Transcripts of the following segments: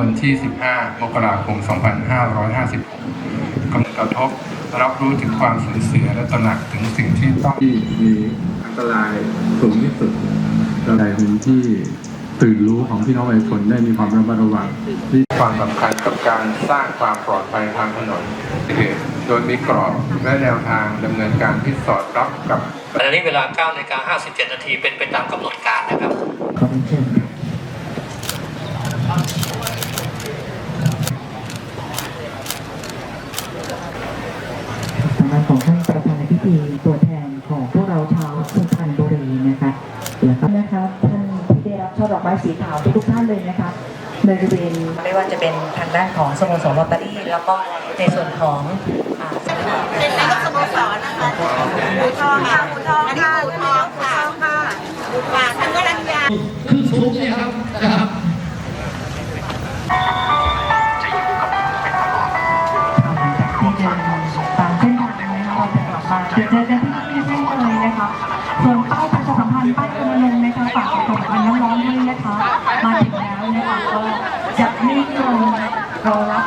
วันที่ 15 มกราคม 2556กำลังกระทบรับรู้ถึงความสูญเสียและตระหนักถึงสิ่งที่ต้องที่มีอันตรายสูงที่สุดเราได้เป็นที่ตื่นรู้ของพี่น้องประชาชนได้มีความระมัดระวังที่ความสำคัญกับการสร้างความปลอดภัยทางถนนเหตุโดยมีกรอบและแนวทางดำเนินการที่สอดรับกับขณะนี้เวลา9นาฬิกา57นาทีเป็นไปตามกำหนดการนะครับ ขอบคุณเชิญค่ะสำหรับของท่าน ทีตัวแทนของพวกเราชาวสุพรรณบุรีนะคะแล้วก็นะคะท่านที่ได้รับช่อดอกไม้สีขาวทุกท่านเลยนะคะบริเวณไม่ว่าจะเป็นทางด้านของสโมสรลอตเตอรี่แล้วก็ในส่วนของเป็นนายกสโมสรนะคะหูทองค่ะหูทองอันนี้หูทองค่ะค่ะค่ะท่านก็รัญญาที่เดินต จะกลับมาเจอเจอกันที่นี่ได้เลยนะคะส่วนป้ายประชาสัมพันธ์ป้ายกระลงนะคะฝากไปส่งอันน้ำร้อนด้วยนะคะ มาถึงแล้วนะคะก็จะไม่ลงรอรับ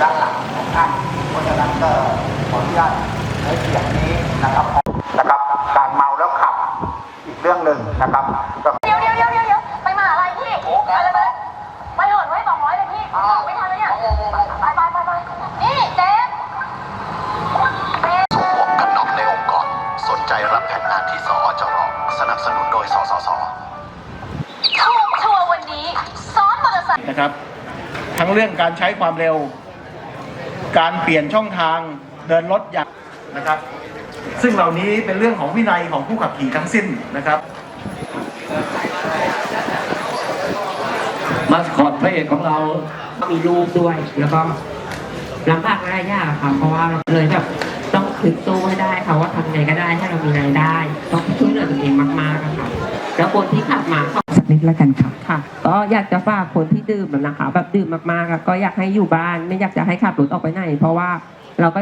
ด้านหลังของท่านเพราะฉะนั้นก็ขออนุญาตใช้เสียงนี้นะครับ นึ่งนะครับก็เดี๋ยวเดี๋ยวเดี๋ยวเดี๋ยวไปมหาอะไรพี่อะไรไปไปเหินไว้สองร้อยเลยพี่ไม่ทันแล้วเนี่ยไปไปไปไปนี่เจมหมวกกันน็อกในองค์กรสนใจรับแผนงานที่สอจรสนับสนุนโดยสสสทัวร์ทัวร์วันนี้ซ้อนมอเตอร์ไซค์นะครับ ทั้งเรื่องการใช้ความเร็ว การเปลี่ยนช่องทางเดินรถอย่างนะครับ ซึ่งเหล่านี้เป็นเรื่องของวินัยของผู้ขับขี่ทั้งสิ้นนะครับ มาสคอตพระเอกของเรา มีลูกด้วยแล้วก็ลำบากและยากค่ะ เพราะว่าเราเลยแบบต้องถึงตู้ให้ได้ค่ะว่าทำไงก็ได้ให้เรามีรายได้ ต้องช่วยเหลือตัวเองมากๆอะค่ะ แล้วคนที่ขับมาเขาสักนิดละกันค่ะค่ะ ก็อยากจะฝากคนที่ดื่มอะนะคะ แบบดื่มมากๆอะก็อยากให้อยู่บ้านไม่อยากจะให้ขับรถออกไปไหนเพราะว่าเราก็